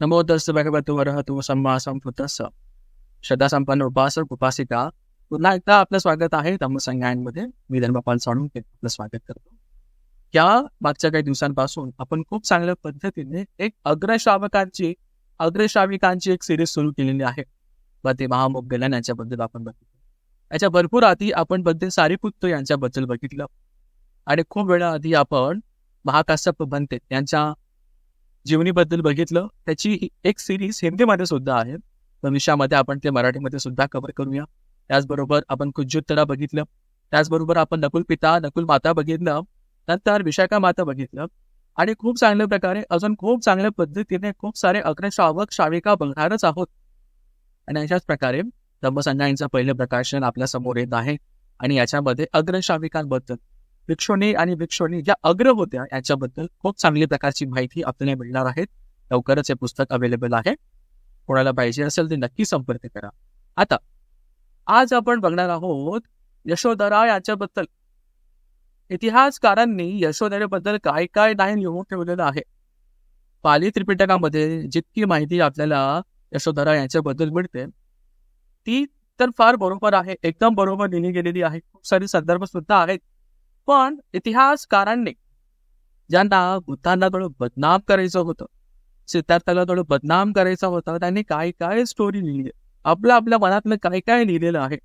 नमो तस् भगवतो वरहतो सम्मा संपुतस्स श्रद्धा संपन्न उपासक उपासिका पुन्हा एकदा आपलं स्वागत आहे धम्मसंज्ञांमध्ये मी धर्मपाल साळुंके आपलं स्वागत करतो या मागच्या काही दिवसांपासून आपण खूप चांगल्या पद्धतीने एक अग्रश्रावकांची अग्रश्राविकांची एक सिरीज सुरू केलेली आहे व ते महामोगलन यांच्याबद्दल आपण बघितलं याच्या भरपूर आधी आपण बद्दल सारीपुत्र यांच्याबद्दल बघितलं आणि खूप वेळा आधी आपण महाकाश्यप बनते यांच्या जीवनीबद्दल बघितलं त्याची एक सिरीज हिंदीमध्ये सुद्धा आहे. भविष्यामध्ये आपण ते मराठीमध्ये सुद्धा कव्हर करूया. त्याचबरोबर आपण कुज्युत्तरा बघितलं. त्याचबरोबर आपण नकुल पिता नकुल माता बघितलं. नंतर विशाखा माता बघितलं. आणि खूप चांगल्या प्रकारे अजून खूप चांगल्या पद्धतीने खूप सारे अग्रश्रावक श्राविका बघणारच आहोत. आणि अशाच प्रकारे धम्मसंज्ञांचं पहिलं प्रकाशन आपल्यासमोर येत आहे. आणि याच्यामध्ये अग्रश्राविकांबद्दल भिक्षुणी आणि भिक्षुणी ज्या अग्र होत्या याच्याबद्दल खूप चांगली प्रकारची माहिती आपल्याला मिळणार आहे. लवकरच हे पुस्तक अवेलेबल आहे. कोणाला पाहिजे असेल ते नक्की संपर्क करा. आता आज आपण बघणार आहोत यशोधरा याच्याबद्दल. इतिहासकारांनी यशोधरेबद्दल काय काय नाही लिहून ठेवलेलं आहे? पाली त्रिपिटकामध्ये जितकी माहिती आपल्याला यशोधरा यांच्याबद्दल मिळते ती तर फार बरोबर आहे. एकदम बरोबर लिहिली गेलेली आहे. खूप सारी संदर्भ सुद्धा आहेत. पण इतिहासकारांनी ज्यांना बुद्धांना थोडं बदनाम करायचं होतं सिद्धार्थाला थोडं बदनाम करायचं होतं त्यांनी काय काय स्टोरी लिहिली. आपलं आपल्या मनातलं काय काय लिहिलेलं आहे.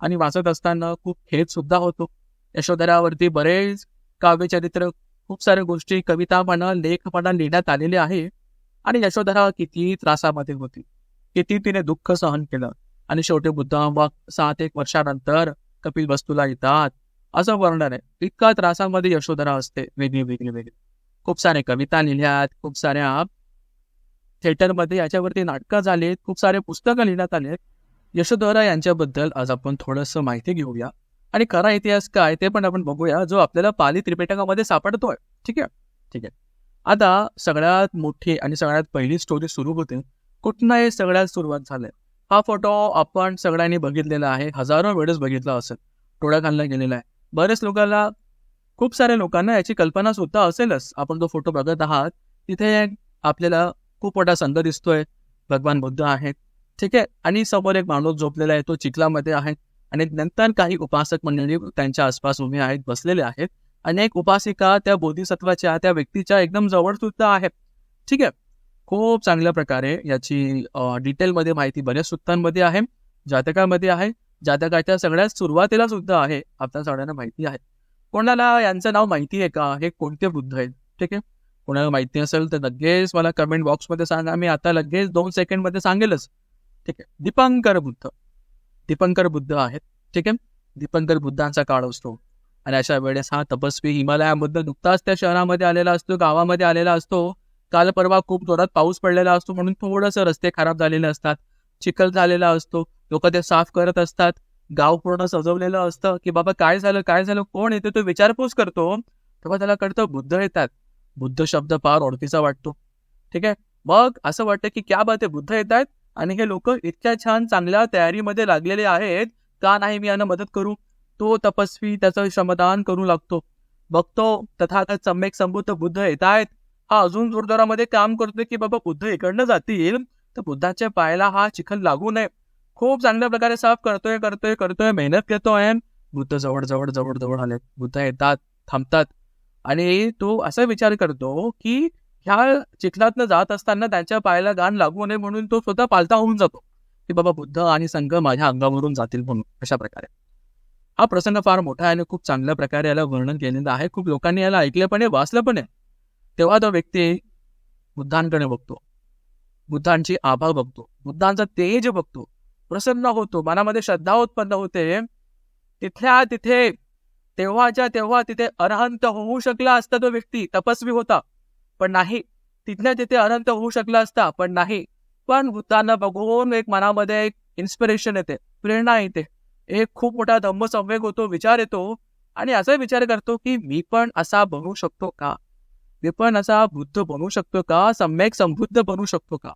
आणि वाचत असताना खूप खेद सुद्धा होतो. यशोधरावरती बरेच काव्यचरित्र खूप साऱ्या गोष्टी कविता म्हणा लेख म्हणा लिहिण्यात आलेले आहे. आणि यशोधरा किती त्रासामध्ये होती. किती तिने दुःख सहन केलं. आणि शेवटी बुद्ध सात एक वर्षानंतर कपिल वस्तूला येतात. असं वर्णन आहे. इतका त्रासामध्ये यशोधरा असते. वेगळी वेगळी वेगळी. खूप सारे कविता लिहिल्यात खूप साऱ्या थिएटरमध्ये याच्यावरती नाटकं झालीत खूप सारे पुस्तकं लिहिण्यात आले यशोधरा यांच्याबद्दल आज आपण थोडंसं माहिती घेऊया. आणि खरा इतिहास काय ते पण आपण बघूया जो आपल्याला पाली त्रिपिटकामध्ये सापडतोय. ठीक आहे? ठीक आहे. आता सगळ्यात मोठी आणि सगळ्यात पहिली स्टोरी सुरू होते. कुठनं हे सगळ्यात सुरुवात झालंय हा फोटो आपण सगळ्यांनी बघितलेला आहे. हजारो वेळेस बघितला असेल. टोळा घालला गेलेला आहे. बरेच लोकांना खूप साऱ्या लोकांना याची कल्पना सुद्धा असेलच. आपण जो फोटो बघत आहात तिथे आपल्याला खूप मोठा संघ दिसतोय. भगवान बुद्ध आहेत. ठीक आहे? आणि समोर एक माणूस झोपलेला आहे तो चिखलामध्ये आहे. आणि नंतर काही उपासक मंडळी त्यांच्या आसपास उभे आहेत बसलेले आहेत. अनेक उपासिका त्या बोधिसत्वाच्या त्या व्यक्तीच्या एकदम जवळ सुद्धा आहेत ठीक आहे? खूप चांगल्या प्रकारे याची डिटेलमध्ये माहिती बऱ्याच सुत्तांमध्ये आहे जातकामध्ये आहे. ज्या तर काय त्या सगळ्या सुरुवातीला सुद्धा आहे आपल्या सगळ्यांना माहिती आहे. कोणाला यांचं नाव माहिती आहे का? हे कोणते बुद्ध आहेत? ठीक आहे? कोणाला माहिती असेल तर लगेच मला कमेंट बॉक्समध्ये सांगा. मी आता लगेच दोन सेकंडमध्ये सांगेलच. ठीक आहे? दीपंकर बुद्ध दीपंकर बुद्ध आहेत. ठीक आहे? दीपंकर बुद्धांचा काळ असतो. आणि अशा वेळेस हा तपस्वी हिमालयाबद्दल नुकताच त्या शहरामध्ये आलेला असतो गावामध्ये आलेला असतो. काल परवा खूप जोरात पाऊस पडलेला असतो म्हणून थोडंसं रस्ते खराब झालेले असतात. चिखल झालेला असतो. लोक ते साफ करत असतात. गाव पूर्ण सजवलेलं असतं की बाबा काय झालं काय झालं कोण येते तो विचारपूस करतो. तेव्हा त्याला कळतं बुद्ध येतात. बुद्ध शब्द फार ओळखीचा वाटतो. ठीक आहे? मग असं वाटतं की क्या बात आहे बुद्ध येत आहेत आणि हे लोक इतक्या छान चांगल्या तयारीमध्ये लागलेले आहेत का नाही मी यांना मदत करू? तो तपस्वी त्याचं श्रमदान करू लागतो. बघतो तथागत सम्यक संबुद्ध बुद्ध येत आहेत हा अजून जोरदारामध्ये काम करतोय की बाबा बुद्ध इकडनं जातील. तर बुद्धाच्या पायाला हा चिखल लागू नये. खूप चांगल्या प्रकारे साफ करतोय करतोय करतोय मेहनत घेतोय. बुद्ध जवळ जवळ जवळ जवळ आले. बुद्ध येतात थांबतात. आणि तो असा विचार करतो की ह्या चिखलातनं जात असताना त्यांच्या पायाला गाण लागू नये म्हणून तो स्वतः पालता होऊन जातो. की बाबा बुद्ध आणि संघ माझ्या अंगावरून जातील म्हणून. अशा प्रकारे. हा प्रसंग फार मोठा आहे आणि खूप चांगल्या प्रकारे याला वर्णन केलेलं आहे. खूप लोकांनी याला ऐकलं पण आहे वाचलं पण आहे तेव्हा तो व्यक्ती बुद्धांकडे बघतो. बुद्धांची आभा बघतो. बुद्धांचा तेज बघतो. प्रसन्न होतो. मनामध्ये श्रद्धा उत्पन्न होते. तिथल्या तिथे तेव्हाच्या तेव्हा तिथे अनहंत होऊ शकला असता तो व्यक्ती तपस्वी होता. पण नाही. तिथल्या तिथे अनंत होऊ शकला असता पण नाही. पण भूतांना बघून एक मनामध्ये एक इन्स्पिरेशन येते. प्रेरणा येते. एक खूप मोठा धम्मसंवेग होतो विचार येतो. आणि असा विचार करतो की मी पण असा बनू शकतो का? मी पण असा बुद्ध बनू शकतो का? सम्यक समृद्ध बनू शकतो का?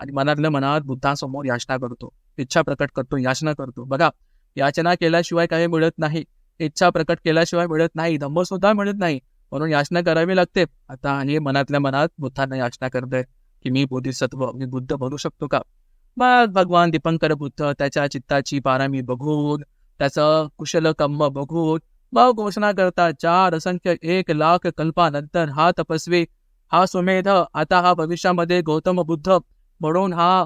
आणि मनातल्या मनात बुद्धांसमोर याचना करतो इच्छा प्रकट करतो याचना करतो. बघा याचना केल्याशिवाय काही मिळत नाही. इच्छा प्रकट केल्याशिवाय मिळत नाही. धम्म सुद्धा मिळत नाही. म्हणून याचना करावी लागते. आता आणि मनातल्या मनात बुद्धांना याचना करतोय की मी बोधिसत्व मी बुद्ध बनू शकतो का? मग भगवान दीपंकर बुद्ध त्याच्या चित्ताची पारामी बघून त्याचं कुशल कम्म बघून मग घोषणा करतात चार असंख्य एक लाख कल्पानंतर हा तपस्वी हा सुमेध आता हा भविष्यामध्ये गौतम बुद्ध म्हणून हा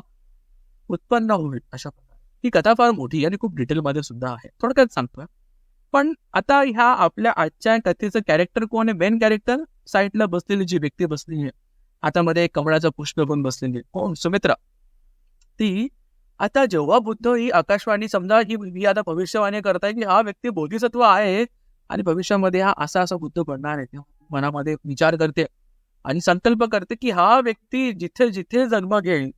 उत्पन्न होईल अशा प्रकारे. ही कथा फार मोठी आणि खूप डिटेलमध्ये सुद्धा आहे. थोडक्यात सांगतोय. पण आता ह्या आपल्या आजच्या कथेचं कॅरेक्टर कोण आहे? मेन कॅरेक्टर साईडला बसलेली जी व्यक्ती बसलेली आहे. आता मध्ये कमळाचं पुष्प घेऊन बसलेली कोण? सुमित्रा. ती आता जेव्हा बुद्ध ही आकाशवाणी समजा ही ही आता भविष्यवाणी करताय की हा व्यक्ती बोधिसत्व आहे आणि भविष्यामध्ये हा असा असा बुद्ध बनणार आहे. मनामध्ये विचार करते. आणि संकल्प करते की हा व्यक्ती जिथे जिथे जन्म घेईल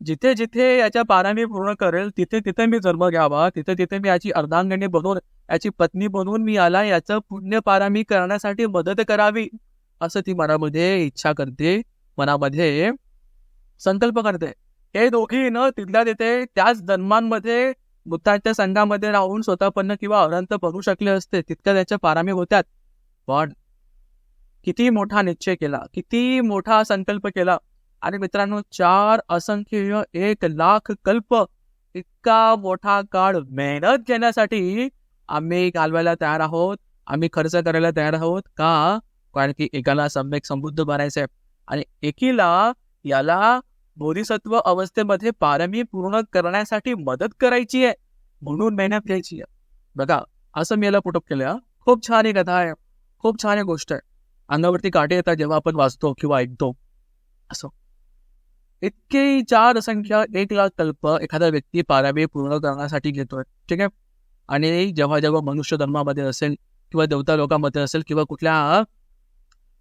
जिथे जिथे याच्या पारामी पूर्ण करेल तिथे तिथे मी जन्म घ्यावा तिथे तिथे मी याची अर्धांगणी बनवून याची पत्नी बनवून मी याला याचं पुण्य पारामी करण्यासाठी मदत करावी असं ती मनामध्ये इच्छा करते मनामध्ये संकल्प करते. हे दोघी न तिथल्या तिथे त्याच जन्मांमध्ये बुद्धांच्या संघामध्ये राहून स्वतःपन्न किंवा अरंत बनू शकले असते तितक्या त्याच्या पारामी होत्यात. पण किती मोठा निश्चय केला किती मोठा संकल्प केला आणि मित्रांनो चार असंख्य एक लाख कल्प इतका मोठा काळ मेहनत घेण्यासाठी आम्ही घालवायला तयार आहोत आम्ही खर्च करायला तयार आहोत का? कारण की एकाला सम्यक समृद्ध बनायचंय. आणि एकीला याला बोधिसत्व अवस्थेमध्ये पारमी पूर्ण करण्यासाठी मदत करायची आहे म्हणून मेहनत घ्यायची आहे. बघा असं मी याला पुटअप केलं खूप छान ही कथा आहे खूप छान ही गोष्ट आहे. अंगावरती काटे येतात जेव्हा आपण वाचतो किंवा ऐकतो. असं. इतके चार संख्या एक लाख कल्प एखादा व्यक्ती पारावे पूर्ण करण्यासाठी घेतोय. ठीक आहे? आणि जेव्हा जेव्हा मनुष्य धर्मामध्ये असेल किंवा देवता लोकांमध्ये असेल किंवा कुठल्या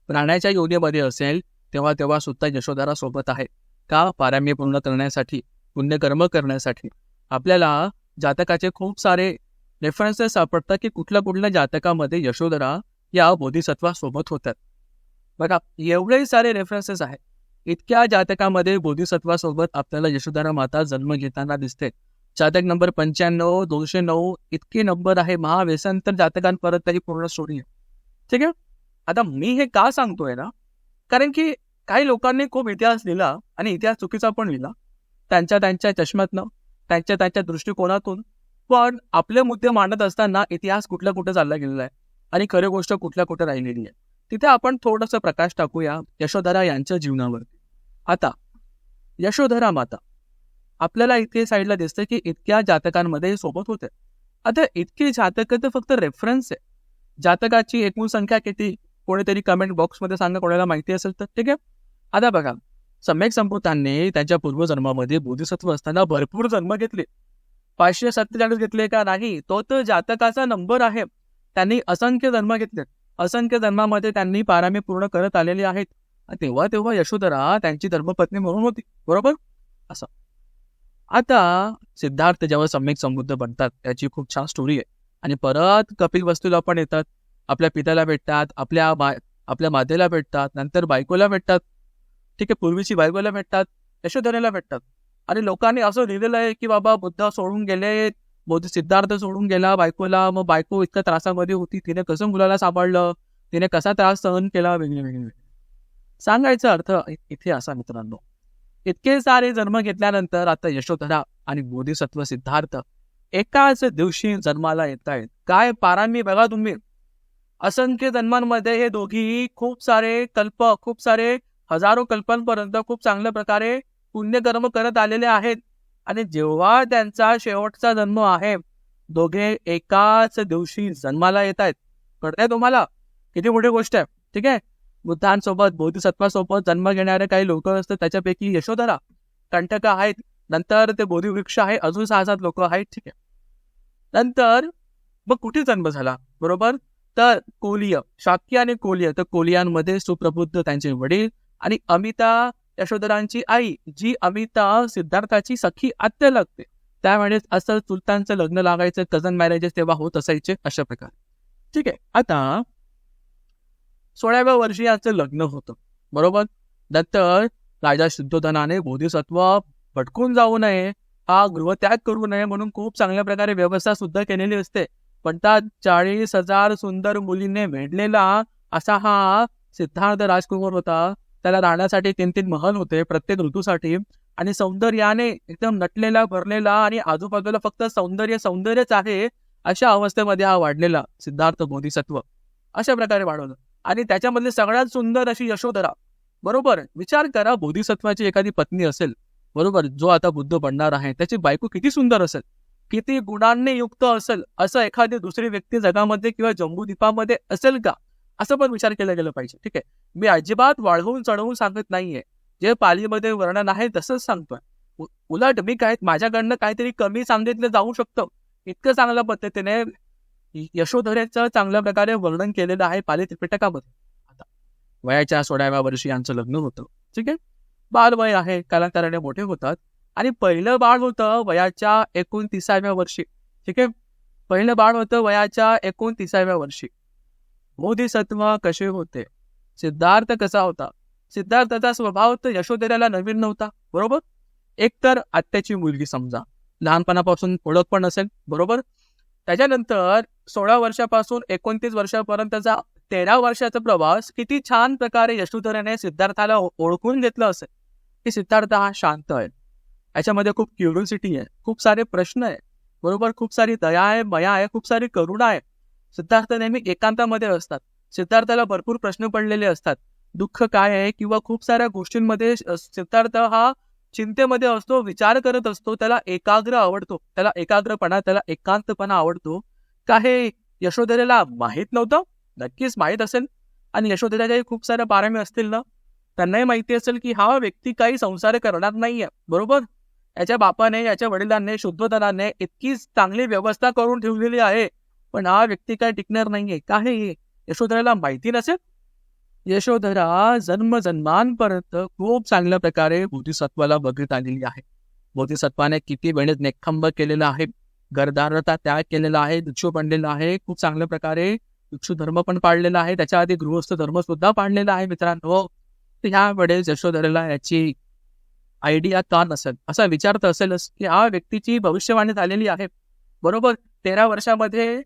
प्राण्याच्या योनीमध्ये असेल तेव्हा तेव्हा सुद्धा यशोधरा सोबत आहे. का? पारामी पूर्ण करण्यासाठी पुण्यकर्म करण्यासाठी. आपल्याला जातकाचे खूप सारे रेफरन्सेस सापडतात की कुठल्या कुठल्या जातकामध्ये यशोधरा या बोधिसत्वासोबत होतात. बघा एवढे सारे रेफरन्सेस आहेत. इतक्या जातकामध्ये बोधिसत्वासोबत आपल्याला यशोधरा माता जन्म घेताना दिसते. जातक नंबर पंच्याण्णव दोनशे नऊ इतके नंबर आहे. महाव्यसनंतर जातकांपर्यंत त्याची पूर्ण स्टोरी आहे. ठीक आहे? आता मी हे का सांगतोय ना? कारण की काही लोकांनी खूप इतिहास लिहिला आणि इतिहास चुकीचा पण लिहिला. त्यांच्या त्यांच्या चष्म्यातनं त्यांच्या त्यांच्या दृष्टिकोनातून. पण आपले मुद्दे मांडत असताना इतिहास कुठल्या कुठे चालला गेलेला आहे? आणि खरं गोष्ट कुठल्या कुठे राहिलेली आहे तिथे आपण थोडंसं प्रकाश टाकूया यशोधरा यांच्या जीवनावर. आता यशोधरा माता आपल्याला इथे साईडला दिसतं की इतक्या जातकांमध्ये सोबत होते. आता इतकी जातकं तर फक्त रेफरन्स आहे. जातकाची एकूण संख्या किती? कोणीतरी कमेंट बॉक्समध्ये सांगा कोणाला माहिती असेल तर ठीक आहे? आता बघा सम्यक संपूतांनी त्यांच्या पूर्वजन्मामध्ये बोधिसत्व असताना भरपूर जन्म घेतले. पाचशे सत्तेचाळीस घेतले का नाही? तो तर जातकाचा नंबर आहे. त्यांनी असंख्य जन्म घेतले. असंख्य जन्मामध्ये त्यांनी पारामी पूर्ण करत आलेली आहेत. तेव्हा तेव्हा यशोधरा त्यांची धर्मपत्नी म्हणून होती. बरोबर? असं. आता सिद्धार्थ जेव्हा सम्यक समृद्ध बनतात त्याची खूप छान स्टोरी आहे. आणि परत कपिल वस्तूला पण येतात. आपल्या पित्याला भेटतात आपल्या बा आपल्या मातेला भेटतात नंतर बायकोला भेटतात. ठीक आहे पूर्वीची बायकोला भेटतात यशोधरेला भेटतात. आणि लोकांनी असं लिहिलेलं आहे की बाबा बुद्ध सोडून गेले बोध सिद्धार्थ सोडून गेला बायकोला. मग बायको इतक्या त्रासामध्ये होती. तिने कसं मुलाला सांभाळलं? तिने कसा त्रास सहन केला? वेगळे वेगळे सांगायचा अर्थ इथे असा मित्रांनो. इतके सारे जन्म घेतल्यानंतर आता यशोधरा आणि बोधिसत्व सिद्धार्थ एकाच दिवशी जन्माला येत आहेत काय पारांमी बघा तुम्ही. असंख्य जन्मांमध्ये हे दोघी खूप सारे कल्प खूप सारे हजारो कल्पांपर्यंत खूप चांगल्या प्रकारे पुण्यकर्म करत आलेले आहेत. आणि जेव्हा त्यांचा शेवटचा जन्म आहे दोघे एकाच दिवशी जन्माला येत आहेत. कळतंय तुम्हाला? किती मोठी गोष्ट आहे. ठीक आहे? बुद्धांसोबत बोधिसत्वासोबत जन्म घेणारे काही लोक असतात त्याच्यापैकी यशोधरा कंटक आहेत. नंतर ते बोधिवृक्ष आहे अजून सहा सात लोक आहेत. ठीक आहे. नंतर मग कुठे जन्म झाला? बरोबर? तर कोलिय शाक्य आणि कोलिय तर कोलियांमध्ये सुप्रबुद्ध त्यांचे वडील आणि अमिता यशोधरांची आई जी अमिता सिद्धार्थाची सखी आत्या लागते. त्यावेळेस असं चुलतांचं लग्न लागायचं कझन मॅरेजेस तेव्हा होत असायचे अशा प्रकारे. ठीक आहे आता सोळाव्या वर्षी याचं लग्न होतं. बरोबर? नंतर राजा शुद्धोधनाने बोधिसत्व भटकून जाऊ नये हा गृहत्याग करू नये म्हणून खूप चांगल्या प्रकारे व्यवस्था सुद्धा केलेली असते. पण त्या चाळीस हजार सुंदर मुलीने भेटलेला असा हा सिद्धार्थ राजकुमार होता. त्याला राहण्यासाठी तीन तीन महल होते प्रत्येक ऋतूसाठी. आणि सौंदर्याने एकदम नटलेला भरलेला आणि आजूबाजूला फक्त सौंदर्य सौंदर्यच आहे अशा अवस्थेमध्ये हा वाढलेला सिद्धार्थ बोधिसत्व. अशा प्रकारे वाढवलं. आणि त्याच्यामधली सगळ्यात सुंदर अशी यशोधरा. बरोबर? विचार करा बोधिसत्वाची एखादी पत्नी असेल बरोबर? जो आता बुद्ध बनणार आहे त्याची बायको किती सुंदर असेल किती गुणांनी युक्त असेल असं एखादी दुसरी व्यक्ती जगामध्ये किंवा जम्बूद्वीपामध्ये असेल का? असं पण विचार केला गेला पाहिजे. ठीक आहे. मी अजिबात वाढवून चढवून सांगत नाहीये. जे पालीमध्ये वर्णन आहे तसंच सांगतोय. उलट मी काय माझ्याकडनं काहीतरी कमी सांगितलं जाऊ शकतं. इतकं चांगल्या पद्धतीने यशोधरेचं चांगल्या प्रकारे वर्णन केलेलं आहे पाली त्रिपिटकामध्ये आता वयाच्या सोळाव्या वर्षी यांचं लग्न होतं. ठीक आहे? बालवय आहे. कालांतराने मोठे होतात. आणि पहिलं बाळ होतं वयाच्या एकोणतीसाव्या वर्षी. ठीक आहे? पहिलं बाळ होतं वयाच्या एकोणतीसाव्या वर्षी. बोधिसत्व कसे होते? सिद्धार्थ कसा होता? सिद्धार्थाचा स्वभाव तर यशोधऱ्याला नवीन नव्हता बरोबर? एकतर आत्याची मुलगी समजा लहानपणापासून ओळख पण असेल बरोबर? त्याच्यानंतर सोळा वर्षापासून एकोणतीस वर्षापर्यंतचा तेरा वर्षाचा प्रवास किती छान प्रकारे यशोधऱ्याने सिद्धार्थाला ओळखून घेतलं असेल. की सिद्धार्थ हा शांत आहे. याच्यामध्ये खूप क्युरियोसिटी आहे खूप सारे प्रश्न आहे बरोबर? खूप सारी दया आहे मया आहे खूप सारी करुणा आहे. सिद्धार्थ नेहमी एकांतामध्ये असतात. सिद्धार्थाला भरपूर प्रश्न पडलेले असतात. दुःख काय आहे किंवा खूप साऱ्या गोष्टींमध्ये सिद्धार्थ हा चिंतेमध्ये असतो विचार करत असतो त्याला एकाग्र आवडतो. त्याला एकाग्रपणा त्याला एकांतपणा आवडतो. का हे यशोधरेला माहीत नव्हतं? नक्कीच माहीत असेल. आणि यशोधऱ्याच्याही खूप साऱ्या बारामी असतील ना? त्यांनाही माहिती असेल की हा व्यक्ती काही संसार करणार नाहीये. बरोबर? याच्या बापाने याच्या वडिलांनी शुद्धोधनाने इतकी चांगली व्यवस्था करून ठेवलेली आहे. पण हा व्यक्ती काय टिकणार नाहीये का हे? यशोधराला माहिती नसेल? यशोधरा जन्म जन्मांपर्यंत खूप चांगल्या प्रकारे बोधिसत्वाला बघत आलेली आहे. बोधिसत्वाने किती वेळेस नेखंब केलेला आहे गरदारता त्याग केलेला आहे भिक्षू बनलेला आहे खूप चांगल्या प्रकारे भिक्षू धर्म पण पाळलेला आहे त्याच्या आधी गृहस्थ धर्म सुद्धा पाळलेला आहे मित्रांनो. तर ह्या वेळेस यशोधरेला याची आयडिया का नसेल? असा विचार तर असेलच की हा व्यक्तीची भविष्यवाणी झालेली आहे. बरोबर? तेरा वर्षामध्ये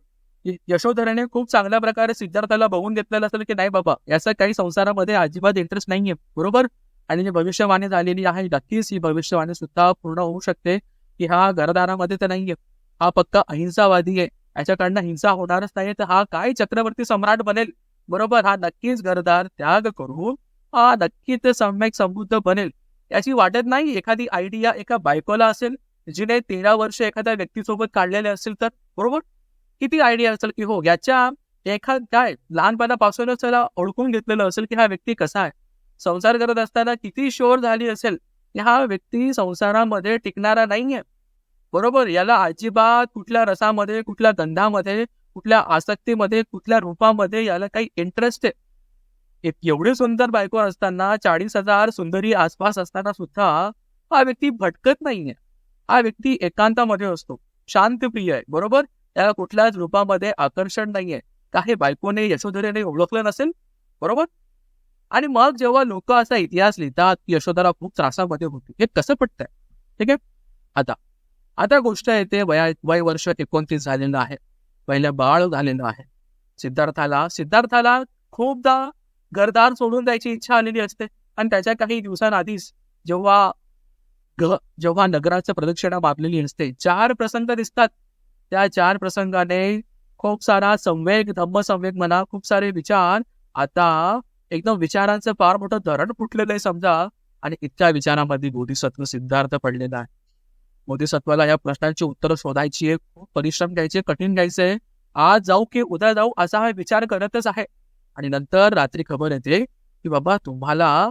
यशोधराने खूप चांगल्या प्रकारे सिद्धार्थाला बघून घेतलेलं असेल की नाही बाबा याचा काही संसारामध्ये अजिबात इंटरेस्ट नाहीये. बरोबर? आणि जी भविष्यवाणी झालेली आहे नक्कीच ही भविष्यवाणी सुद्धा पूर्ण होऊ शकते की हा घरदारामध्ये तर नाहीये. हा पक्का अहिंसावादी आहे. याच्याकडनं हिंसा होणारच नाही तर हा काय चक्रवर्ती सम्राट बनेल? बरोबर? हा नक्कीच घरदार त्याग करून हा नक्कीच सम्यक समृद्ध बनेल. याची वाटत नाही एखादी आयडिया एका बायकोला असेल जिने तेरा वर्ष एखाद्या व्यक्तीसोबत काढलेले असेल तर? बरोबर? किती आयडिया असेल की हो याच्या एखाद काय लहानपणापासूनच त्याला ओळखून घेतलेलं असेल की हा व्यक्ती कसा आहे. संसार करत असताना किती शोर झाली असेल की हा व्यक्ती संसारामध्ये टिकणारा नाहीये. बरोबर? याला अजिबात कुठल्या रसामध्ये कुठल्या गंधामध्ये कुठल्या आसक्तीमध्ये कुठल्या रूपामध्ये याला काही इंटरेस्ट आहे. एक- एवढी सुंदर बायको असताना चाळीस हजार सुंदरी आसपास असताना सुद्धा हा व्यक्ती भटकत नाहीये. हा व्यक्ती एकांतामध्ये असतो. शांतप्रिय आहे. बरोबर? त्या कुठल्याच रूपामध्ये आकर्षण नाहीये. काही बायकोने यशोधरेने ओळखलं नसेल? बरोबर? आणि मग जेव्हा लोक असा इतिहास लिहितात की यशोधरा खूप त्रासामध्ये होती हे कसं पटतंय? ठीक आहे? आता आता गोष्ट येते वया वय वर्ष एकोणतीस झालेलं आहे. पहिलं बाळ झालेलं आहे. सिद्धार्थाला सिद्धार्थाला खूपदा घरदार सोडून द्यायची इच्छा आलेली असते. आणि त्याच्या काही दिवसांआधीच जेव्हा ग जेव्हा नगराचं प्रदक्षिणा मारलेली असते चार प्रसंग दिसतात. त्या चार प्रसंगाने खूप सारा संवेग धम्मसंवेग म्हणा खूप सारे विचार. आता एकदम विचारांचं फार मोठं धरण फुटलेलं आहे समजा. आणि इतक्या विचारामध्ये बोधिसत्व सिद्धार्थ पडलेला आहे. बोधिसत्वाला या प्रश्नांची उत्तरं शोधायची आहे. खूप परिश्रम घ्यायचे कठीण घ्यायचे. आज जाऊ की उद्या जाऊ असा हा विचार करतच आहे. आणि नंतर रात्री खबर येते की बाबा तुम्हाला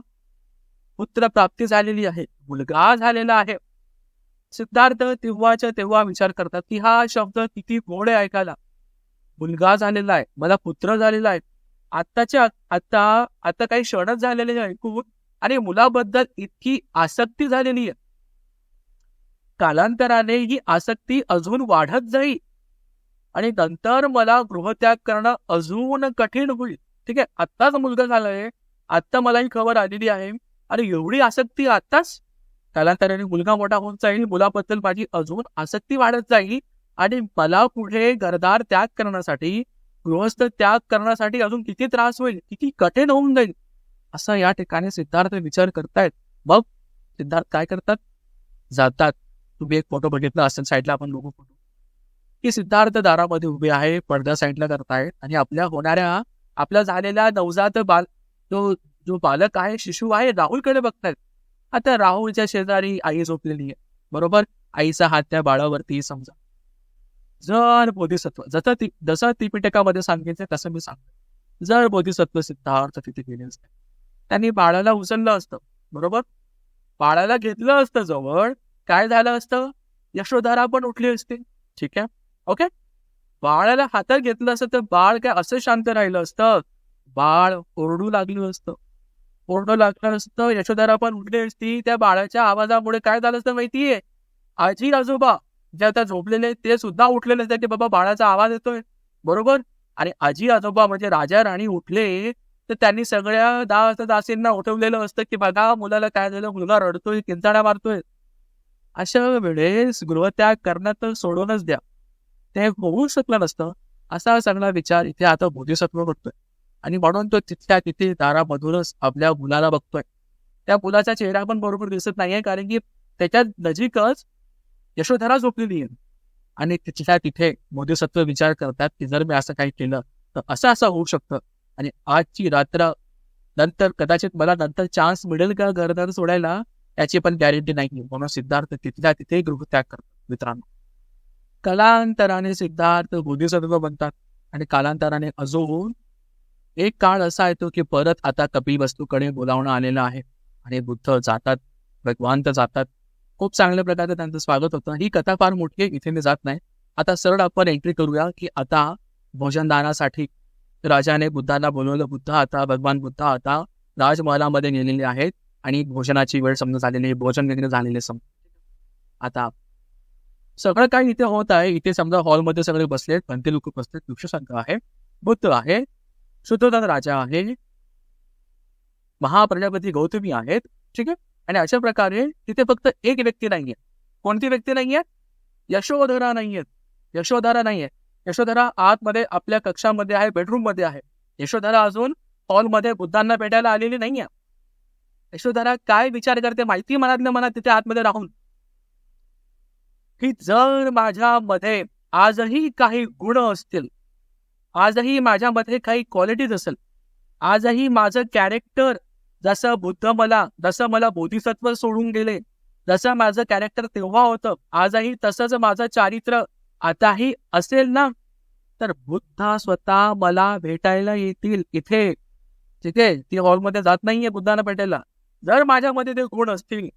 पुत्र प्राप्ती झालेली आहे मुलगा झालेला आहे. सिद्धार्थ तेव्हाच्या तेव्हा विचार करतात की हा शब्द किती गोड आहे ऐकायला. मुलगा झालेला आहे मला पुत्र झालेला आहे. आत्ताच्या आता आता काही क्षणच झालेले ऐकून आणि मुलाबद्दल इतकी आसक्ती झालेली आहे. कालांतराने ही आसक्ती अजून वाढत जाईल आणि नंतर मला गृहत्याग करणं अजून कठीण होईल. ठीक आहे आत्ताच मुलगा झालाय आत्ता मला ही खबर आलेली आहे आणि एवढी आसक्ती आत्ताच कालांतराने मुलगा मोठा होत जाईल मुलाबद्दल माझी अजून आसक्ती वाढत जाईल आणि मला पुढे घरदार त्याग करण्यासाठी गृहस्थ त्याग करण्यासाठी अजून किती त्रास होईल किती कठीण होऊन जाईल असं या ठिकाणी सिद्धार्थ विचार करतायत. मग सिद्धार्थ काय करतात? जातात. तुम्ही एक फोटो बघितला असेल साईडला आपण बघू फोटो की सिद्धार्थ दारामध्ये उभे आहे पडद्या साईडला करतायत आणि आपल्या होणाऱ्या आपल्या झालेल्या नवजात बाल जो जो बालक आहे शिशु आहे राहुलकडे बघतायत. आता राहुलच्या शेजारी आई झोपलेली आहे. बरोबर? आईचा हात त्या बाळावरती समजा. जर बोधिसत्व जसं ती जसं त्रिपिटकामध्ये सांगितलं तसं मी सांगतो. जर बोधिसत्व सिद्धार्थ तिथे गेले असते. त्यांनी बाळाला उचललं असतं. बरोबर? बाळाला घेतलं असतं जवळ. काय झालं असतं? यशोधारा पण उठली असते. ठीक आहे? ओके? बाळाला हातात घेतलं असतं तर बाळ काय असं शांत राहिलं असतं? बाळ ओरडू लागलं असतं. ओरडू लागलं असतं. यशोधरा पण उठली असती. त्या बाळाच्या आवाजामुळे काय झालं असतं माहितीये? आजी आजोबा जे आता झोपलेले ते सुद्धा उठलेले असतात की बाबा बाळाचा आवाज येतोय. बरोबर? आणि आजी आजोबा म्हणजे राजा राणी उठले तर त्यांनी सगळ्या दास दासींना उठवलेलं असतं की बघा मुलाला काय झालं? मुलगा रडतोय किंचाडा मारतोय. अशा वेळेस गृहत्याग करणं तर सोडूनच द्या. ते होऊ शकलं नसतं असा सगळा विचार इथे आता बोधिसत्व करतोय. आणि म्हणून तो तिथल्या तिथे दारामधूनच आपल्या मुलाला बघतोय. त्या मुलाचा चेहरा पण बरोबर दिसत नाहीये कारण की त्याच्या नजीकच यशोधरा झोपलेली आहे. आणि तिथल्या तिथे बोधिसत्व विचार करतात की जर मी असं काही केलं तर असं असं होऊ शकतं. आणि आजची रात्र नंतर कदाचित मला नंतर चान्स मिळेल का घरदार सोडायला याची पण गॅरंटी नाही म्हणून सिद्धार्थ तिथल्या तिथे गृहत्याग करतात मित्रांनो. कालांतराने सिद्धार्थ बोधिसत्व बनतात आणि कालांतराने अजून एक काळ असा येतो की परत आता कपिल वस्तूकडे बोलावणं आलेलं आहे. आणि बुद्ध जातात भगवान तर जातात. खूप चांगल्या प्रकारे त्यांचं स्वागत होतं. ही कथा फार मोठी आहे इथे मी जात नाही. आता सरळ आपण एंट्री करूया की आता भोजनदानासाठी राजाने बुद्धाला बोलवलं बुद्ध आता भगवान बुद्ध आता राजमहालामध्ये गेलेले आहेत. आणि भोजनाची वेळ समजा झालेली आहे भोजन वगैरे झालेले सम आता सगळं काही इथे होत आहे. इथे समजा हॉलमध्ये सगळे बसलेत पंते लोक बसलेत वृक्षसंघ आहे. बुद्ध आहे. शुद्धोधन राजा आहे महाप्रजापती गौतमी आहेत. ठीक आहे? आणि अशा प्रकारे तिथे फक्त एक व्यक्ती नाहीये. कोणती व्यक्ती नाहीये? यशोधरा नाहीयेत यशोधरा नाहीये. यशोधरा आतमध्ये आपल्या कक्षामध्ये आहे बेडरूममध्ये आहे. यशोधरा अजून हॉलमध्ये बुद्धांना भेटायला आलेली नाहीये. यशोधरा काय विचार करते माहिती मनातल्या मनात तिथे आतमध्ये राहून? की जर माझ्यामध्ये आजही काही गुण असतील आजही माझ्यामध्ये काही क्वालिटीज असेल. आजही माझं कॅरेक्टर जसं बुद्ध मला जसं मला बोधिसत्व सोडून गेले जसं माझं कॅरेक्टर तेव्हा होतं आजही तसंच माझं चारित्र आताही असेल ना? तर बुद्ध स्वतः मला भेटायला येतील इथे. तिथे ती हॉलमध्ये जात नाहीये बुद्धांना भेटायला. जर माझ्यामध्ये ते गुण असतील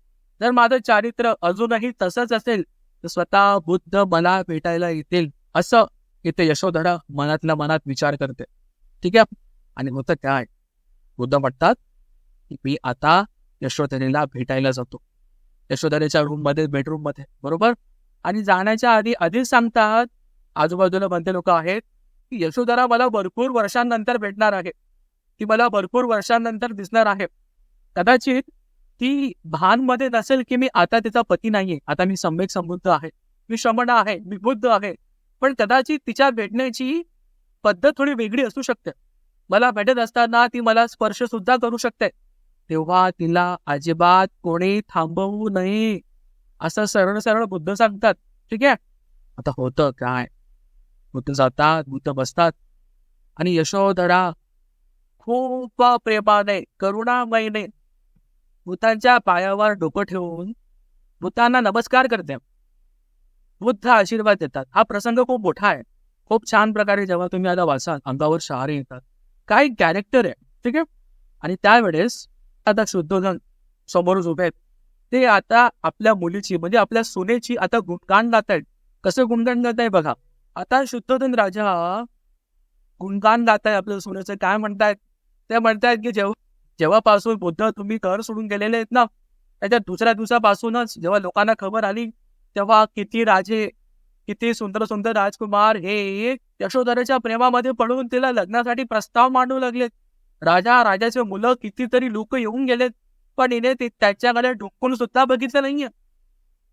जर माझं चारित्र अजूनही तसंच असेल तर स्वतः बुद्ध मला भेटायला येतील. असं इथे यशोधरा मनातल्या मनात विचार करते. ठीक आहे? आणि होतं काय? बुद्ध म्हणतात की मी आता यशोधरेला भेटायला जातो. यशोधरेच्या रूममध्ये बेडरूममध्ये बरोबर? आणि जाण्याच्या आधी आधीच सांगतात आजूबाजूला बनते लोक आहेत की यशोधरा मला भरपूर वर्षांनंतर भेटणार आहे. ती मला भरपूर वर्षांनंतर दिसणार आहे. कदाचित ती भानमध्ये नसेल की मी आता तिचा पती नाहीये. आता मी सम्यक समृद्ध आहे. मी श्रमण आहे. मी बुद्ध आहे. पण कदाचित तिच्या भेटण्याची पद्धत थोडी वेगळी असू शकते. मला भेटत असताना ती मला स्पर्श सुद्धा करू शकते. तेव्हा तिला अजिबात कोणी थांबवू नये असं सरळ सरळ बुद्ध सांगतात. ठीक आहे? आता होतं काय? बुद्ध जातात बुद्ध बसतात. आणि यशोधरा खूप प्रेमाने करुणामयने भूतांच्या पायावर डोकं ठेवून भूतांना नमस्कार करते. बुद्ध आशीर्वाद देतात. हा प्रसंग खूप मोठा आहे. खूप छान प्रकारे जेव्हा तुम्ही आता वाचाल अंगावर शहारे येतात. काय कॅरेक्टर आहे ठीक आहे? आणि त्यावेळेस आता शुद्धोधन समोरच उभे आहेत. ते आता आपल्या मुलीची म्हणजे आपल्या सुनेची आता गुणगान गात आहेत कसं गुणगान गात आहे बघा. आता शुद्धोधन राजा गुणगान गात आहे आपल्या सुनेचं. काय म्हणतायत? ते म्हणतायत की जेव्हा जेव्हापासून बुद्ध तुम्ही घर सोडून गेलेले आहेत ना त्याच्या दुसऱ्या दिवसापासूनच जेव्हा लोकांना खबर आली तेव्हा किती राजे किती सुंदर सुंदर राजकुमार हे यशोधरेच्या प्रेमामध्ये पडून तिला लग्नासाठी प्रस्ताव मांडू लागलेत राजा राजाचे मुलं कितीतरी लोक येऊन गेलेत पण हिने ते त्याच्याकडे ढुकून सुद्धा बघितलं नाहीये.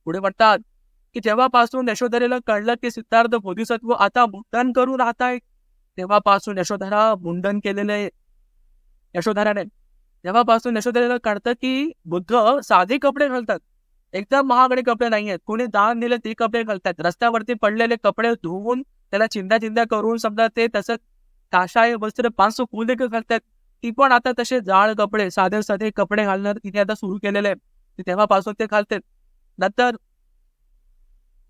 पुढे म्हणतात की जेव्हापासून यशोधरेला कळलं की सिद्धार्थ बोधिसत्व आता मुंडन करून राहत आहे तेव्हापासून यशोधरा मुंडन केलेलं आहे. यशोधराने तेव्हापासून यशोधरेला कळतं की बुद्ध साधे कपडे घालतात. एकदम महागडे कपडे नाही आहेत कोणी दान दिले ते कपडे घालतात रस्त्यावरती पडलेले कपडे धुवून त्याला चिंध्या चिंध्या करून समजा ते तसं काशाय वस्त्र पाच फुल देखील घालतात ती पण आता तसे जाड कपडे साधे साधे कपडे घालणार तिने आता सुरू केलेले आहे तेव्हापासून ते घालतात नंतर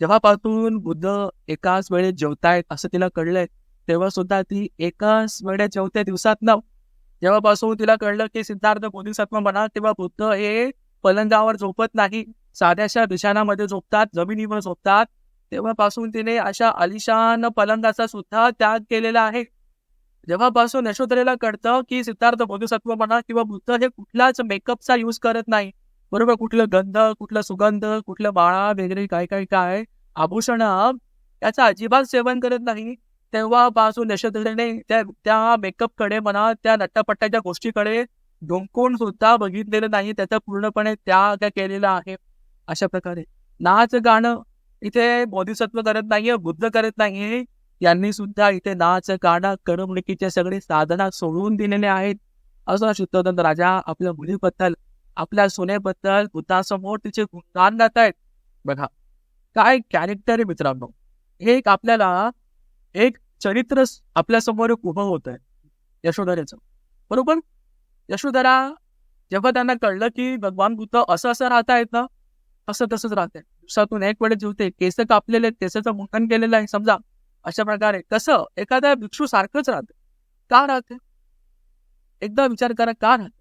जेव्हापासून बुद्ध एकाच वेळेत जेवतायत असं तिला कळलंय तेव्हा सुद्धा ती एकाच वेळेत जेवते दिवसात ना जेव्हापासून तिला कळलं की सिद्धार्थ बोधिसत्व म्हणा तेव्हा बुद्ध हे पलंगावर झोपत नाही. साध्याशा बिछाणामध्ये झोपतात जमिनीवर झोपतात. तेव्हापासून तिने अशा अलिशान पलंगाचा सुद्धा त्याग केलेला आहे. जेव्हापासून यशोधरेला कळतं की सिद्धार्थ बोधिसत्व म्हणा किंवा बुद्ध हे कुठलाच मेकअपचा यूज करत नाही. बरोबर कुठलं गंध कुठलं सुगंध कुठलं बाळा वगैरे काय काय काय आभूषण याचं अजिबात सेवन करत नाही. तेव्हापासून यशोधरेने त्या त्या मेकअपकडे म्हणा त्या नट्टापट्ट्याच्या गोष्टीकडे डोंकून सुद्धा बघितलेलं नाही. त्याचा पूर्णपणे त्याग केलेला आहे. अशा प्रकारे. नाच गाणं इथे बोधिसत्व करत नाहीये बुद्ध करत नाहीये. यांनी सुद्धा इथे नाच गाणं करमणुकीचे सगळे साधना सोडून दिलेले आहेत. असं शुद्धोदन राजा आपल्या मुलीबद्दल आपल्या सोन्याबद्दल बुद्धासमोर तिचे गुणगान गात आहेत. बघा काय कॅरेक्टर आहे मित्रांनो. हे एक आपल्याला एक चरित्र आपल्यासमोर उभं होत आहे यशोधरेचं. बरोबर? यशोधरा जेव्हा त्यांना कळलं की भगवान बुद्ध असं असं राहता येत ना असं तसंच राहते दिवसातून एक वेळेस जेवते केस कापलेले केसाचं मुंडन केलेलं आहे समजा. अशा प्रकारे कसं एखाद्या भिक्षू सारखंच राहते का राहते एकदा विचार करा का राहते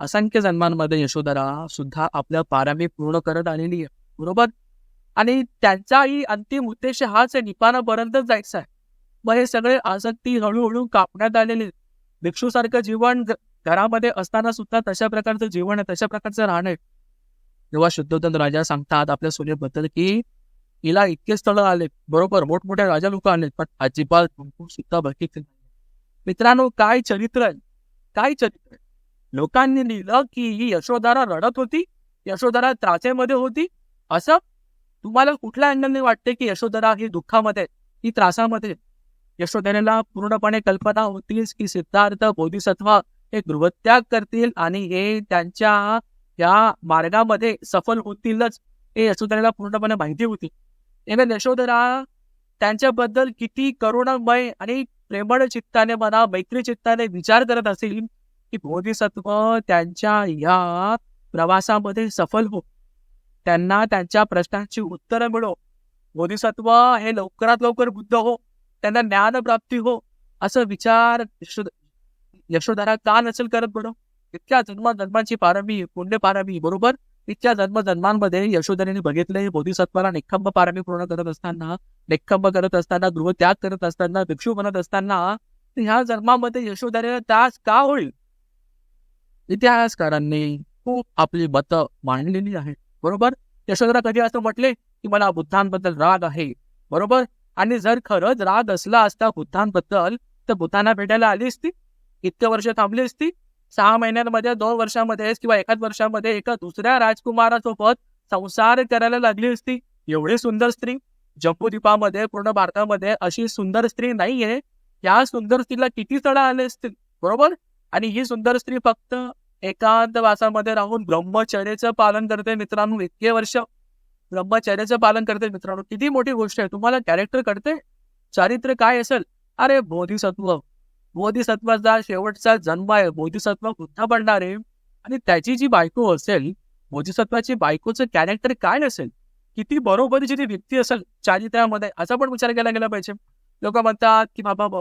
असंख्य जन्मांमध्ये यशोधरा सुद्धा आपल्या पारामी पूर्ण करत आलेली आहे. बरोबर? आणि त्यांचाही अंतिम उद्देश हाच आहे निपानापर्यंतच जायचा आहे. मग हे सगळे आसक्ती हळूहळू कापण्यात आलेले भिक्षूसारखं जीवन घरामध्ये असताना सुद्धा तशा प्रकारचं जीवन आहे तशा प्रकारचं राहणं आहे. जेव्हा शुद्धोधन राजा सांगतात आपल्या सोन्याबद्दल की हिला इतके स्थळ आले. बरोबर मोठमोठ्या राजा लोक आले पण अजिबात सुद्धा बघित मित्रांनो काय चरित्र आहे? काय चरित्र लोकांनी लिहिलं की ही यशोधारा रडत होती यशोधरा त्रासेमध्ये होती. असं? तुम्हाला कुठल्या अँगलने वाटते की यशोधरा ही दुःखामध्ये ही त्रासामध्ये यशोधरेला पूर्णपणे कल्पना होतीच की सिद्धार्थ बोधिसत्व हे गृहत्याग करतील आणि हे त्यांच्या या मार्गामध्ये सफल होतीलच हे यशोधरेला पूर्णपणे माहिती होती. एवढ्या यशोधरा त्यांच्याबद्दल किती करुणामय आणि प्रेमळ चित्ताने म्हणा मैत्री चित्ताने विचार करत असेल की बोधिसत्व त्यांच्या या प्रवासामध्ये सफल हो. त्यांना त्यांच्या प्रश्नांची उत्तरं मिळो. बोधिसत्व हे लवकरात लवकर बुद्ध हो. त्यांना ज्ञानप्राप्ती हो. असं विचार यशोधरा का नसेल करत बरं? इतक्या जन्म जन्मांची पारमी पुण्य पारमी बरोबर? इतक्या जन्म जन्मांमध्ये यशोधरेने बघितले बोधिसत्वाला निखंब पारमी पूर्ण करत असताना निखंब करत असताना गृहत्याग करत असताना भिक्षू बनत असताना ह्या जन्मामध्ये यशोधरेने त्यास का होईल? इतिहासकारांनी खूप आपली मतं मांडलेली आहेत बरोबर? यशोधरा कधी असं म्हटले की मला बुद्धांबद्दल राग आहे बरोबर? आणि जर खरंच राग असला असता बुद्धांबद्दल तर बुद्धांना भेटायला आली असती? इतक्या वर्ष थांबली असती? सहा महिन्यांमध्ये दोन वर्षामध्ये किंवा एकाच वर्षामध्ये एका दुसऱ्या राजकुमारासोबत संसार करायला लागली असती. एवढी सुंदर स्त्री. जम्बूद्वीपामध्ये पूर्ण भारतामध्ये अशी सुंदर स्त्री नाहीये. या सुंदर स्त्रीला किती चढा आले असतील? बरोबर? आणि ही सुंदर स्त्री फक्त एकांतवासामध्ये राहून ब्रह्मचर्याचं पालन करते मित्रांनो इतके वर्ष. ब्रह्मचर्याचं पालन करते मित्रांनो. किती मोठी गोष्ट आहे. तुम्हाला कॅरेक्टर कळते चारित्र्य काय असेल? अरे बोधिसत्व. बोधिसत्वाचा शेवटचा जन्म आहे. बोधिसत्व बुद्ध पडणार आहे? आणि त्याची जी बायको असेल बोधिसत्वाची बायकोचं कॅरेक्टर काय नसेल? किती बरोबरीची ती व्यक्ती असेल चारित्र्यामध्ये असा पण विचार केला गेला पाहिजे. लोक म्हणतात की बाबा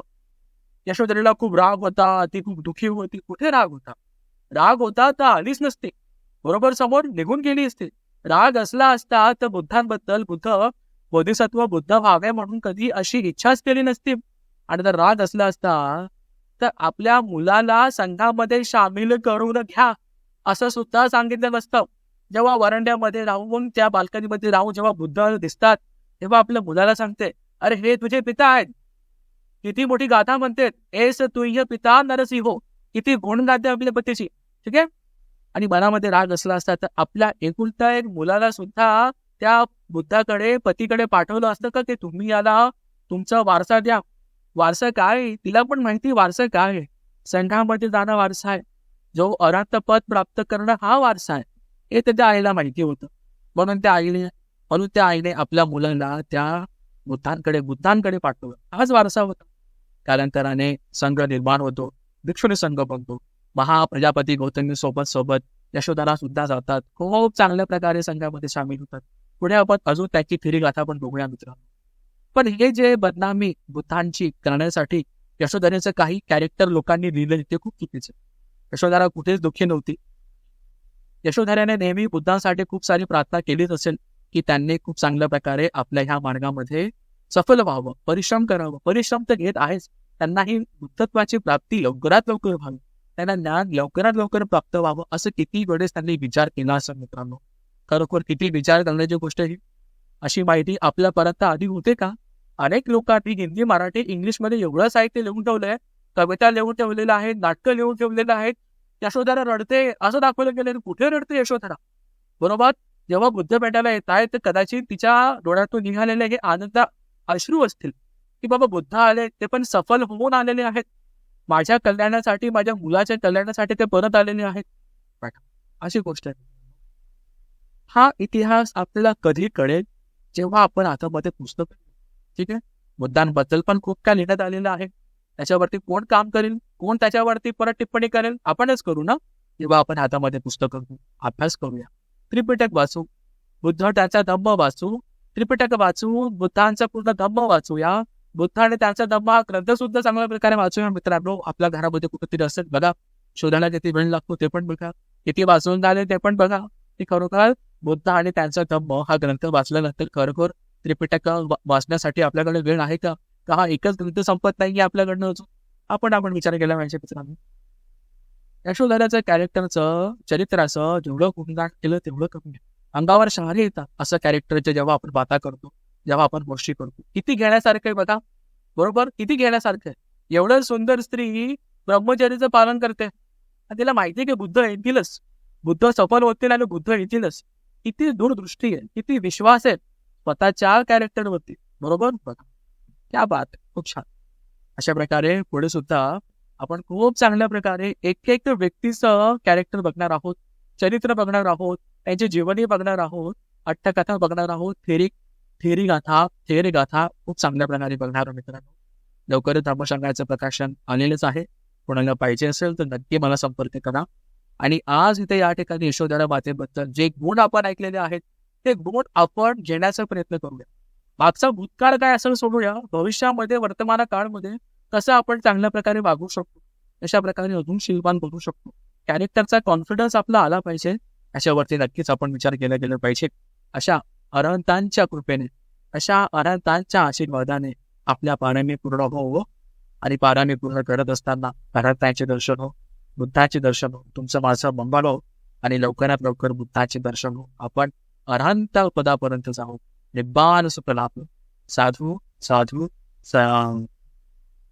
यशोधरीला खूप राग होता ती खूप दुःखी होती. कुठे राग होता? राग होता तर आलीच नसते. बरोबर समोर निघून गेली असते. राग असला असता तर बुद्धांबद्दल बुद्ध बोधिसत्व बुद्ध व्हावे म्हणून कधी अशी इच्छाच केली नसती. आणि जर राग असला असता तर आपल्या मुलाला संघामध्ये सामील करून घ्या असं सुद्धा सांगितलं नसतं. जेव्हा वरंड्यामध्ये राहून त्या बाल्कनीमध्ये राहून जेव्हा बुद्ध दिसतात तेव्हा आपल्या मुलाला सांगते अरे हे तुझे पिता आहेत. किती मोठी गाथा म्हणते एस तुह्य पिता नरसिंहो. किती गुण गाते आपल्या पतीची. ठीक आहे? आणि मनामध्ये राग असला असता तर आपल्या एकुलता एक मुलाला सुद्धा त्या बुद्धाकडे पतीकडे पाठवलं असतं का की तुम्ही याला तुमचा वारसा द्या. वारसा काय तिला पण माहिती वारसा काय आहे. संघामध्ये जाणं वारसा आहे. जो अरात पद प्राप्त करणं हा वारसा आहे. हे त्याच्या आईला माहिती होतं. म्हणून त्या आईने म्हणून त्या आईने आपल्या मुलांना त्या बुद्धांकडे बुद्धांकडे पाठवलं. हाच वारसा होता. कालांतराने संघ निर्माण होतो. भिक्षुनी संघ बनतो. महाप्रजापती गौतमी सोबत सोबत यशोधरा सुद्धा जातात. खूप चांगल्या प्रकारे संघामध्ये सामील होतात. पुढे आपण अजून त्याची फिरी गाथा पण बघूया मित्रांनो. पण हे जे बदनामी बुद्धांची करण्यासाठी यशोधरेचं काही कॅरेक्टर लोकांनी लिहिलं ते खूप चुकीचं यशोधरा कुठेच दुःखी नव्हती. यशोधऱ्याने नेहमी बुद्धांसाठी खूप सारी प्रार्थना केलीच असेल की त्यांनी खूप चांगल्या प्रकारे आपल्या ह्या मार्गामध्ये सफल व्हावं परिश्रम करावं. परिश्रम तर घेत आहेच. त्यांना ही बुद्धत्वाची प्राप्ती लवकरात लवकर व्हावी. त्यांना ज्ञान लवकरात लवकर प्राप्त व्हावं असं किती वेळेस त्यांनी विचार केला असं मित्रांनो. खरोखर किती विचार करण्याची गोष्ट ही. अशी माहिती आपल्यापर्यंत आधी होते का? अनेक लोकांनी हिंदी मराठी इंग्लिशमध्ये एवढं साहित्य लिहून ठेवलंय कविता लिहून ठेवलेलं आहेत नाटकं लिहून ठेवलेलं आहेत. यशोधरा रडते असं दाखवलं गेलं कुठे रडते यशोधरा? बरोबर? जेव्हा बुद्ध येत आहे तर कदाचित तिच्या डोळ्यातून निघालेले हे आनंद अश्रू असतील. की बाबा बुद्ध आले ते पण सफल होऊन आलेले आहेत. माझ्या कल्याणासाठी माझ्या मुलाच्या कल्याणासाठी ते परत आलेले आहेत. अशी गोष्ट आहे. हा इतिहास आपल्याला कधी कळेल? जेव्हा आपण हातामध्ये पुस्तक ठीक आहे बुद्धांबद्दल पण खूप काय लिहिण्यात आलेलं आहे. त्याच्यावरती कोण काम करेल कोण त्याच्यावरती परत टिप्पणी करेल आपणच करू ना? जेव्हा आपण हातामध्ये पुस्तक अभ्यास करूया. त्रिपिटक वाचू बुद्ध त्याचा धम्म वाचू त्रिपिटक वाचू बुद्धांचा पूर्ण धम्म वाचूया. बुद्ध आणि त्यांचा धम्म हा ग्रंथ सुद्धा चांगल्या प्रकारे वाचूया मित्रांनो. आपल्या घरामध्ये कुठेतरी असेल बघा शोधायला किती वेळ लागतो ते पण बघा. किती वाचून झाले ते पण बघा. ते खरोखर बुद्ध आणि त्यांचा धम्म हा ग्रंथ वाचल्यानंतर खरोखर त्रिपिटक वाचण्यासाठी आपल्याकडे वेळ आहे का? का हा एकच ग्रंथ संपत नाही आपल्याकडनं अजून? आपण आपण विचार केला पाहिजे मित्रांनो. यशोधराचं कॅरेक्टरचं चरित्राचं जेवढं गुणगान केलं तेवढं कमी अंगावर शहारे येतात असं कॅरेक्टरच्या जेव्हा आपण बाता करतो जेव्हा आपण गोष्टी करतो. किती घेण्यासारखं आहे बघा. बरोबर? किती घेण्यासारखं आहे. एवढं सुंदर स्त्री ब्रह्मचर्याचं पालन करते. तिला माहिती आहे की बुद्ध येतीलच. बुद्ध सफल होतील आणि बुद्ध येतीलच. किती दूरदृष्टी आहे किती विश्वास आहे स्वतःच्या कॅरेक्टरवरती बरोबर? बघा. क्या बात. खूप छान. अशा प्रकारे पुढे सुद्धा आपण खूप चांगल्या प्रकारे एक एक व्यक्तीचं कॅरेक्टर बघणार आहोत चरित्र बघणार आहोत त्यांची जीवनी बघणार आहोत अट्टकथा बघणार आहोत थेरी थेरी गाथा थेरी गाथा खूप चांगल्या प्रकारे बघणार आहोत मित्रांनो. लवकरच धर्मशंगाचं प्रकाशन आलेलंच आहे. कोणाला पाहिजे असेल तर नक्की मला संपर्क करा. आणि आज इथे या ठिकाणी यशोधरा मातेबद्दल जे गुण आपण ऐकलेले आहेत ते गुण आपण घेण्याचा प्रयत्न करूया. मागचा भूतकाळ काय असेल सोडूया. भविष्यामध्ये वर्तमान काळमध्ये कसं आपण चांगल्या प्रकारे वागू शकतो? अशा प्रकारे अजून शिल्पान करू शकतो. कॅरेक्टरचा कॉन्फिडन्स आपला आला पाहिजे. याच्यावरती नक्कीच आपण विचार केला गेला पाहिजे. अशा अरहंतांच्या कृपेने अशा अरहंतांच्या आशीर्वादाने आपल्या पाराने पूर्ण हो आणि पाराने पूर्ण करत असताना अरहंतांचे दर्शन हो. बुद्धाचे दर्शन हो तुमचं माझं मंगल हो आणि लवकरात लवकर बुद्धाचे दर्शन हो आपण अरहंत पदापर्यंत जाऊ. निब्बान सुप्रलाप साधू साधू सा